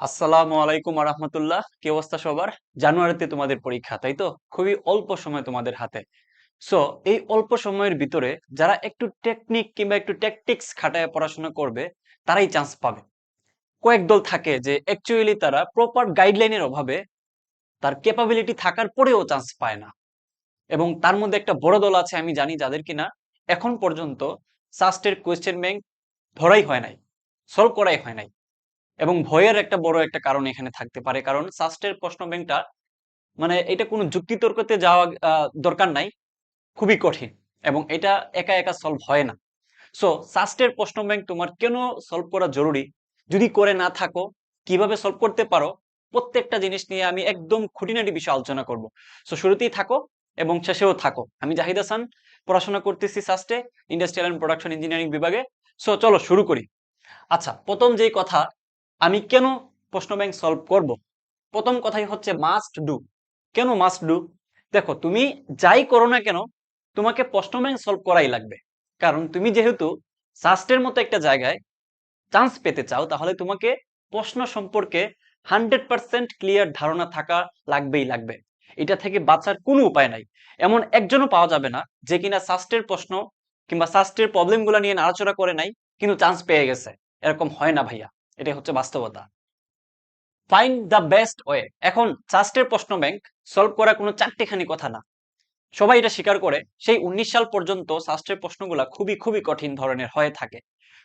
আসসালামু আলাইকুম আরহামতুল্লাহ। কি অবস্থা সবার? জানুয়ারিতে তোমাদের পরীক্ষা, তাই তো? খুবই অল্প সময় তোমাদের হাতে। সো এই অল্প সময়ের ভিতরে যারা একটু টেকনিক কিংবা একটু ট্যাকটিক্স খাটায় পড়াশোনা করবে, তারাই চান্স পাবে। কয়েক দল থাকে যে অ্যাকচুয়ালি তারা প্রপার গাইডলাইনের অভাবে তার ক্যাপাবিলিটি থাকার পরেও চান্স পায় না। এবং তার মধ্যে একটা বড় দল আছে, আমি জানি যাদের কিনা, এখন পর্যন্ত সাস্টের কোয়েশ্চেন ব্যাংক ধরাই হয় নাই সলভ করাই হয় নাই। এবং ভয়ের একটা বড় একটা কারণ এখানে থাকতে পারে। কারণ সাস্টের প্রশ্ন ব্যাংকটা মানে এটা কোনো যুক্তিতর্কতে যাওয়া দরকার নাই। খুবই কঠিন এবং এটা একা একা সলভ হয় না। সো সাস্টের প্রশ্ন ব্যাংক তোমার কেন সলভ করা জরুরি? যদি করে না থাকো, কীভাবে সলভ করতে পারো? প্রত্যেকটা জিনিস নিয়ে আমি একদম খুঁটিনাটি বিষয়ে আলোচনা করব। সো শুরুতেই থাকো এবং শেষেও থাকো। আমি জাহিদ হাসান, পড়াশোনা করতেছি সাস্টে ইন্ডাস্ট্রিয়াল অ্যান্ড প্রোডাকশন ইঞ্জিনিয়ারিং বিভাগে। সো চলো শুরু করি। আচ্ছা প্রথম যেই কথা আমি কেন প্রশ্ন ব্যাংক সলভ করব? প্রথম কথাই হচ্ছে মাস্ট ডু কেন মাস্ট ডু দেখো, তুমি যাই করো না কেন, তোমাকে প্রশ্ন ব্যাংক সলভ করাই লাগবে। কারণ তুমি যেহেতু সাস্টের মতো একটা জায়গায় চান্স পেতে চাও, তাহলে তোমাকে প্রশ্ন সম্পর্কে হান্ড্রেড পার্সেন্ট ক্লিয়ার ধারণা থাকা লাগবেই লাগবে। এটা থেকে বাঁচার কোনো উপায় নাই। এমন একজনও পাওয়া যাবে না, যে কিনা সাস্টের প্রশ্ন কিংবা সাস্টের প্রবলেমগুলো নিয়ে নাড়াচড়া করে নাই, কিন্তু চান্স পেয়ে গেছে। এরকম হয় না ভাইয়া। এটাই হচ্ছে বাস্তবতা। ফাইন্ড দ্য বেস্ট ওয়ে এখন সাস্টের প্রশ্ন ব্যাংক সলভ করা কোনো চারটেখানি কথা না। সবাই এটা স্বীকার করে, সেই উনিশ সাল পর্যন্ত শাস্ত্রের প্রশ্নগুলা খুবই খুবই কঠিন ধরনের হয়ে থাকে।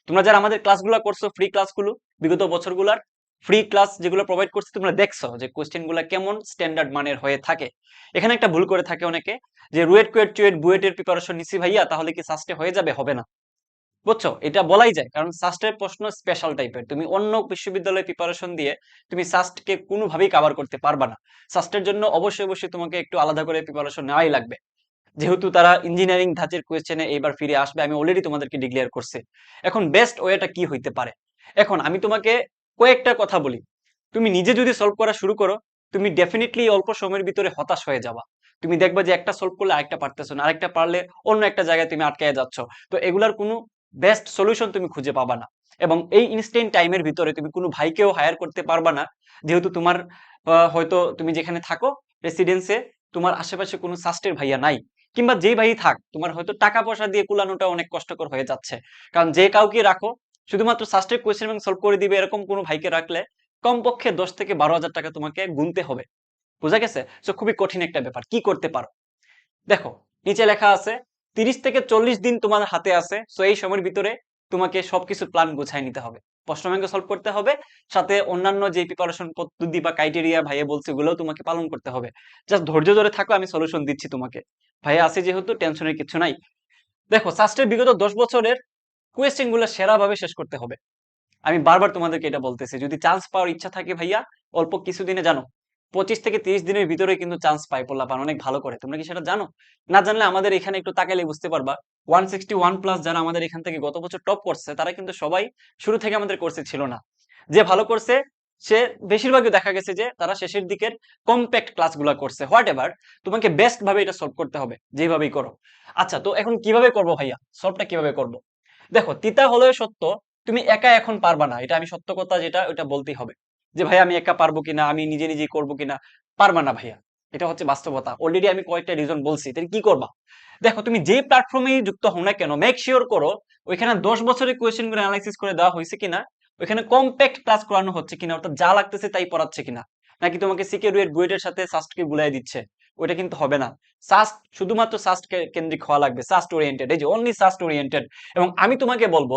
তোমরা যারা আমাদের ক্লাসগুলো করছ ফ্রি ক্লাসগুলো বিগত বছরগুলার ফ্রি ক্লাস যেগুলো প্রোভাইড করছে, তোমরা দেখছ যে কোশ্চেনগুলা কেমন স্ট্যান্ডার্ড মানের হয়ে থাকে। এখানে একটা ভুল করে থাকে অনেকে, যে রুয়েট কুয়েট চুয়েট বুয়েটের প্রিপারেশন নিছি ভাইয়া, তাহলে কি সাস্টে হয়ে যাবে? হবে না। বুঝছ? এটা বলাই যায়। কারণ সাস্টের প্রশ্ন স্পেশাল টাইপের তুমি অন্য বিশ্ববিদ্যালয়ে প্রিপারেশন দিয়ে তুমি সাস্টকে কোনোভাবেই কাভার করতে পারবা না। সাস্টের জন্য অবশ্যই অবশ্যই তোমাকে একটু আলাদা করে প্রিপারেশন নেওয়াই লাগবে। যেহেতু তারা ইঞ্জিনিয়ারিং ধাঁচের কোয়েশ্চেনে এইবার ফিরে আসবে, আমি অলরেডি তোমাদেরকে ডিক্লেয়ার করছি। এখন বেস্ট ওয়েটা কি হইতে পারে? এখন আমি তোমাকে কয়েকটা কথা বলি। তুমি নিজে যদি সলভ করা শুরু করো, তুমি ডেফিনেটলি অল্প সময়ের ভিতরে হতাশ হয়ে যাবা। তুমি দেখবা যে একটা সলভ করলে আরেকটা পারতেছো না। আরেকটা পারলে অন্য একটা জায়গায় তুমি আটকে যাচ্ছ। তো এগুলার কোনো বেস্ট সলিউশন তুমি খুঁজে পাবা না। এবং এই ইনস্ট্যান্ট টাইমের ভিতরে তুমি কোনো ভাইকেও হায়ার করতে পারবা না। যেহেতু তোমার হয়তো তুমি যেখানে থাকো রেসিডেন্সে তোমার আশেপাশে কোনো সাস্টের ভাইয়া নাই। কিংবা যেই ভাই থাক, তোমার হয়তো টাকা পয়সা দিয়ে কুলানোটা অনেক কষ্টকর হয়ে যাচ্ছে। কারণ যে কাউকে রাখো, শুধুমাত্র সাস্টের কোয়েশ্চেন ব্যাংক সলভ করে দিবে এরকম কোনো ভাইকে রাখলে কমপক্ষে দশ থেকে বারো হাজার টাকা তোমাকে গুনতে হবে। বোঝা গেছে? তো খুবই কঠিন একটা ব্যাপার। কি করতে পারো? দেখো, নিচে লেখা আছে তিরিশ থেকে চল্লিশ দিন তোমার হাতে আছে সো এই সময়ের ভিতরে তোমাকে সবকিছু প্ল্যান গুছাই নিতে হবে। প্রশ্ন ব্যাংক সলভ করতে হবে, সাথে অন্যান্য যে প্রিপারেশন পদ্ধতি বা ক্রাইটেরিয়া ভাইয়া বলছে ওগুলোও তোমাকে পালন করতে হবে। জাস্ট ধৈর্য ধরে থাকো, আমি সলিউশন দিচ্ছি তোমাকে। ভাইয়া, আছে যেহেতু টেনশনের কিছু নাই। দেখো সাস্টের বিগত দশ বছরের কোয়েশ্চেনগুলো সেরাভাবে শেষ করতে হবে। আমি বারবার তোমাদেরকে এটা বলতেছি, যদি চান্স পাওয়ার ইচ্ছা থাকে ভাইয়া, অল্প কিছুদিনে জানো পঁচিশ থেকে তিরিশ দিনের ভিতরে কিন্তু চান্স পাই পোলাপান, অনেক ভালো করে। তোমরা কি সেটা জানো? না জানলে আমাদের এখানে একটু তাকাইলে বুঝতে পারবা। ওয়ান সিক্সটি ওয়ান প্লাস যারা আমাদের এখান থেকে গত বছর টপ করছে, তারা কিন্তু সবাই শুরু থেকে আমাদের কোর্সে ছিল না। যে ভালো করছে সে বেশিরভাগই দেখা গেছে যে তারা শেষের দিকের কম্প্যাক্ট ক্লাসগুলো করছে। হোয়াট এভার তোমাকে বেস্ট ভাবে এটা সলভ করতে হবে যেভাবেই করো। আচ্ছা তো এখন কীভাবে করব ভাইয়া? সলভটা কীভাবে করব? দেখো, তিতা হলেও সত্য, তুমি একা এখন পারবা না। এটা আমি সত্য কথা যেটা ওটা বলতেই হবে। যে ভাই আমি একা পারব কিনা? আমি নিজে নিজে করব কিনা? পারবা না ভাইয়া। এটা হচ্ছে বাস্তবতা। অলরেডি আমি কয়েকটা রিজন বলছি। তাহলে কি করবা? দেখো, তুমি যে প্ল্যাটফর্মে যুক্ত হও না কেন মেক শিওর করো, ওইখানে দশ বছরের কোয়েশ্চেনগুলো অ্যানালাইসিস করে দেওয়া হয়েছে কিনা, ওইখানে কম্প্যাক্ট ক্লাস করানো হচ্ছে কিনা, অর্থাৎ যা লাগতেছে তাই পড়াচ্ছে কিনা। নাকি তোমাকে সিকিউরিটি বুয়েটের সাথে সাস্টকে গুলাই দিচ্ছে? ওইটা কিন্তু হবে না। সাস্ট শুধুমাত্র সাস্ট কেন্দ্রিক হওয়া লাগবে সাস্ট ওরিয়েন্টেড এই যে অনলি সাস্ট ওরিয়েন্টেড এবং আমি তোমাকে বলব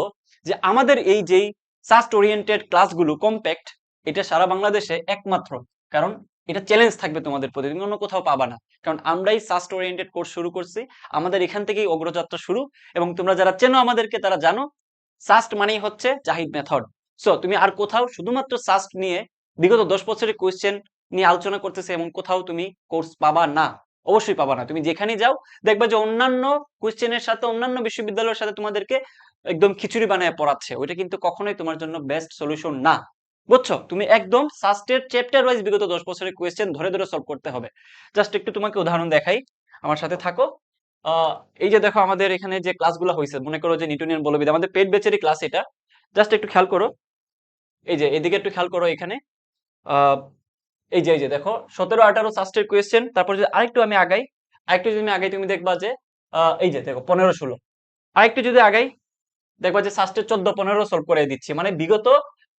যে, আমাদের এই যেই সাস্ট ওরিয়েন্টেড ক্লাসগুলো কম্প্যাক্ট এটা সারা বাংলাদেশে একমাত্র। কারণ এটা চ্যালেঞ্জ থাকবে তোমাদের প্রতি, তুমি অন্য কোথাও পাবা না। কারণ আমরাই সাস্ট ওরিয়েন্টেড কোর্স শুরু করছি, আমাদের এখান থেকেই অগ্রযাত্রা শুরু এবং তোমরা যারা চেনো আমাদেরকে তারা জানো সাস্ট মানেই হচ্ছে জাহিদ মেথড সো তুমি আর কোথাও শুধুমাত্র সাস্ট নিয়ে বিগত দশ বছরের কোয়েশ্চেন নিয়ে আলোচনা করতেছে এমন কোথাও তুমি কোর্স পাবা না। অবশ্যই পাবা না। তুমি যেখানে যাও, দেখবা যে অন্যান্য কোয়েশ্চেনের সাথে, অন্যান্য বিশ্ববিদ্যালয়ের সাথে তোমাদেরকে একদম খিচুড়ি বানায় পড়াচ্ছে। ওইটা কিন্তু কখনোই তোমার জন্য বেস্ট সলিউশন না। বুঝছ? তুমি একদম সাস্টের চ্যাপ্টার ওয়াইজ বিগত দশ বছরের কোয়েশ্চেন ধরে ধরে সলভ করতে হবে। জাস্ট একটু তোমাকে উদাহরণ দেখাই। আমার সাথে থাকো। এই যে দেখো আমাদের এখানে যে ক্লাসগুলো হয়েছে মনে করো যে নিউটনিয়ান বলবিদ, আমাদের পেট বেচেরই ক্লাস এটা। জাস্ট একটু খেয়াল করো। এই যে, এদিকে একটু খেয়াল করো এখানে। এই যে এই যে দেখো, সতেরো, আঠারো সাস্টের কোয়েশ্চেন তারপর যদি আরেকটু আমি আগাই, আরেকটু যদি আমি আগাই, তুমি দেখবা যে এই যে দেখো, পনেরো, ষোলো। আরেকটু যদি আগাই, দেখবা যে সাস্টের চোদ্দ, পনেরো সলভ করে দিচ্ছি। মানে বিগত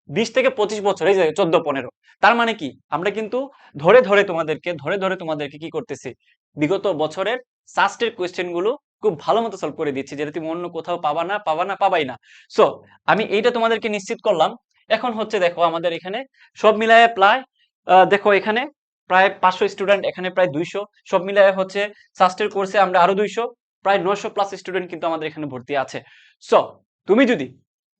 বিশ থেকে পঁচিশ বছর, এই যে চোদ্দ, পনেরো। তার মানে কি? আমরা কিন্তু ধরে ধরে তোমাদেরকে, ধরে ধরে তোমাদেরকে কি করতেছি? বিগত বছরের সাস্টের কোয়েশ্চেনগুলো খুব ভালো মতো সলভ করে দিচ্ছি, যেটা তুমি অন্য কোথাও পাবা না পাবা না, পাবাই না। সো আমি এইটা তোমাদেরকে নিশ্চিত করলাম। এখন হচ্ছে দেখো আমাদের এখানে সব মিলায় প্রায় দেখো এখানে প্রায় পাঁচশো স্টুডেন্ট এখানে প্রায় দুইশো। সব মিলায় হচ্ছে সাস্টের কোর্সে আমরা আরও দুইশো, প্রায় নশো প্লাস স্টুডেন্ট কিন্তু আমাদের এখানে ভর্তি আছে। সো তুমি যদি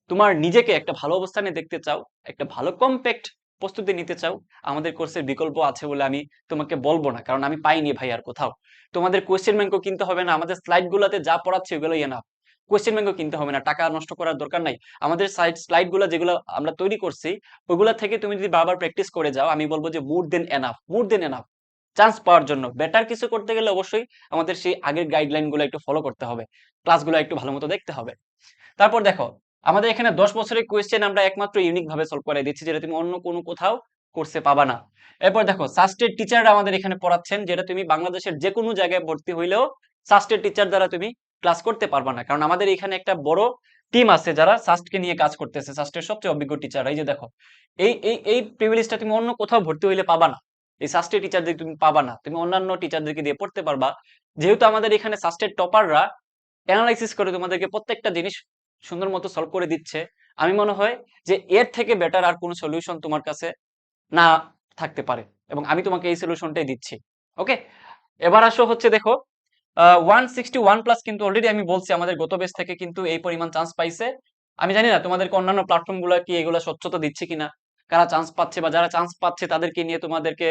তোমার নিজেকে একটা ভালো অবস্থানে দেখতে চাও, একটা ভালো কম্প্যাক্ট প্রস্তুতি নিতে চাও, আমাদের কোর্সের বিকল্প আছে বলে আমি তোমাকে বলব না, কারণ আমি পাইনি ভাই আর কোথাও। তোমাদের কোয়েশ্চেন ব্যাংকও কিনতে হবে না, আমাদের স্লাইড গুলাতে যা পড়াচ্ছে ওগুলোই এনাফ কোয়েশ্চেন ব্যাংকও কিনতে হবে না, টাকা নষ্ট করার দরকার নাই। আমাদের সাইড স্লাইডগুলো যেগুলো আমরা তৈরি করছি, ওগুলা থেকে তুমি যদি বারবার প্র্যাকটিস করে যাও, আমি বলব যে more than enough more than enough chance পাওয়ার জন্য। বেটার কিছু করতে গেলে অবশ্যই আমাদের সেই আগের গাইডলাইনগুলো একটু ফলো করতে হবে। ক্লাসগুলো একটু ভালো মতো দেখতে হবে। তারপর দেখো আমাদের এখানে দশ বছরের কোয়েশ্চেন আমরা একমাত্র ইউনিক ভাবে সলভ করে দিচ্ছি, যেটা তুমি অন্য কোনো কোথাও কোর্সে পাবা না। এরপর দেখো সাস্টের টিচাররা আমাদের এখানে পড়াচ্ছেন, যেটা তুমি বাংলাদেশের যে কোনো জায়গায় ভর্তি হইলেও সাস্টের টিচার দ্বারা তুমি ক্লাস করতে পারবা না। কারণ আমাদের এখানে একটা বড় টিম আছে যারা সাস্টকে নিয়ে কাজ করতেছে সাস্টের সবচেয়ে অভিজ্ঞ টিচার এই যে দেখো, এই এই এই প্রিভিলেজটা তুমি অন্য কোথাও ভর্তি হইলে পাবা না। এই সাস্টের টিচারদের তুমি পাবা না। তুমি অন্যান্য টিচারদেরকে দিয়ে পড়তে পারবা। যেহেতু আমাদের এখানে সাস্টের টপাররা অ্যানালাইসিস করে তোমাদেরকে প্রত্যেকটা জিনিস সুন্দর মতো সলভ করে দিচ্ছে। আমি মনে হয় যে এর থেকে বেটার আর কোনো সলিউশন তোমার কাছে না থাকতে পারে এবং আমি তোমাকে এই সলিউশনটাই দিচ্ছি। ওকে এবার আসো হচ্ছে দেখো ওয়ান সিক্সটি ওয়ান প্লাস কিন্তু অলরেডি আমি বলছি আমাদের গত বেস থেকে কিন্তু এই পরিমাণ চান্স পাইছে। আমি জানি না তোমাদেরকে অন্যান্য প্ল্যাটফর্মগুলো কি এগুলো স্বচ্ছতা দিচ্ছে কিনা, কারা চান্স পাচ্ছে বা যারা চান্স পাচ্ছে তাদেরকে নিয়ে তোমাদেরকে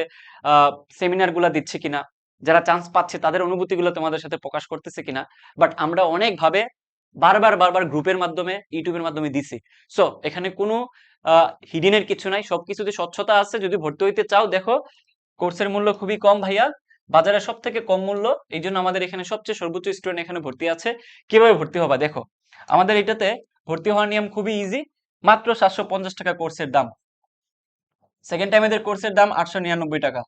সেমিনারগুলা দিচ্ছে কিনা, যারা চান্স পাচ্ছে তাদের অনুভূতি গুলো তোমাদের সাথে প্রকাশ করতেছে কিনা। বাট আমরা অনেক ভাবে বারবার বারবার গ্রুপের মাধ্যমে ইউটিউবের মাধ্যমে দিছি। সো এখানে কোনো হিডিনের কিছু নাই। সবকিছুতে স্বচ্ছতা আছে। যদি ভর্তি হইতে চাও, দেখো কোর্সের মূল্য খুবই কম ভাইয়া। বাজারে সব থেকে কম মূল্য। এই জন্য আমাদের এখানে সবচেয়ে সর্বোচ্চ স্টুডেন্ট এখানে ভর্তি আছে। কীভাবে ভর্তি হবা? দেখো, আমাদের এটাতে ভর্তি হওয়ার নিয়ম খুবই ইজি মাত্র সাতশো পঞ্চাশ টাকা কোর্সের দাম। সেকেন্ড টাইম এদের কোর্সের দাম আটশো নিরানব্বই টাকা।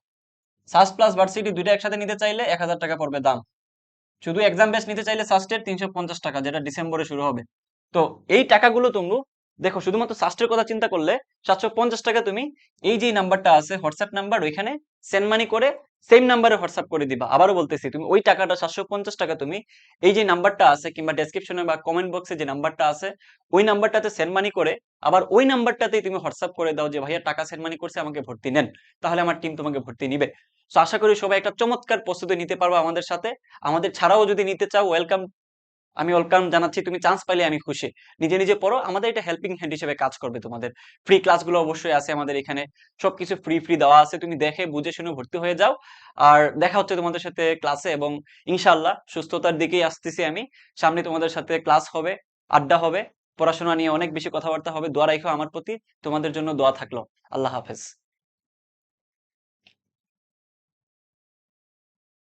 সাস প্লাস ভার্সিটি দুইটা একসাথে নিতে চাইলে এক হাজার টাকা পড়বে দাম। শুধু এক্সাম বেস নিতে চাইলে সাস্টের তিনশো পঞ্চাশ টাকা, যেটা ডিসেম্বরে শুরু হবে। তো এই টাকাগুলো তুমি দেখো, শুধুমাত্র সাস্টের কথা চিন্তা করলে সাতশো পঞ্চাশ টাকা তুমি এই যে নাম্বারটা আছে হোয়াটসঅ্যাপ নাম্বার ওইখানে সেন্ড মানি করে সেম নাম্বারে হোয়াটসঅ্যাপ করে দিবা। আবারও বলতেছি, তুমি ওই টাকাটা, সাতশো পঞ্চাশ টাকা তুমি এই যে নাম্বারটা আছে কিংবা ডেসক্রিপশনে বা কমেন্ট বক্সে যে নাম্বারটা আছে, ওই নাম্বারটাতে সেন্ড মানি করে আবার ওই নাম্বারটাতেই তুমি হোয়াটসঅ্যাপ করে দাও যে, ভাইয়া, টাকা সেন্ড মানি করছে, আমাকে ভর্তি নেন। তাহলে আমার টিম তোমাকে ভর্তি নিবে। তো আশা করি সবাই একটা চমৎকার প্রস্তুতি নিতে পারব আমাদের সাথে। আমাদের ছাড়াও যদি নিতে চাও ওয়েলকাম আমি ওয়েলকাম জানাচ্ছি, তুমি চান্স পাইলে আমি খুশি। নিজে নিজে পড়ো, আমাদের এটা হেল্পিং হ্যান্ড হিসেবে কাজ করবে তোমাদের। ফ্রি ক্লাসগুলো অবশ্যই আছে আমাদের এখানে। সবকিছু ফ্রি ফ্রি দেওয়া আছে, তুমি দেখে, বুঝে, শুনে ভর্তি হয়ে যাও। আর দেখা হচ্ছে তোমাদের সাথে ক্লাসে এবং ইনশাল্লাহ সুস্থতার দিকেই আসতেছি আমি। সামনে তোমাদের সাথে ক্লাস হবে, আড্ডা হবে, পড়াশোনা নিয়ে অনেক বেশি কথাবার্তা হবে। দোয়া রাখো আমার প্রতি। তোমাদের জন্য দোয়া থাকল। আল্লাহ হাফেজ।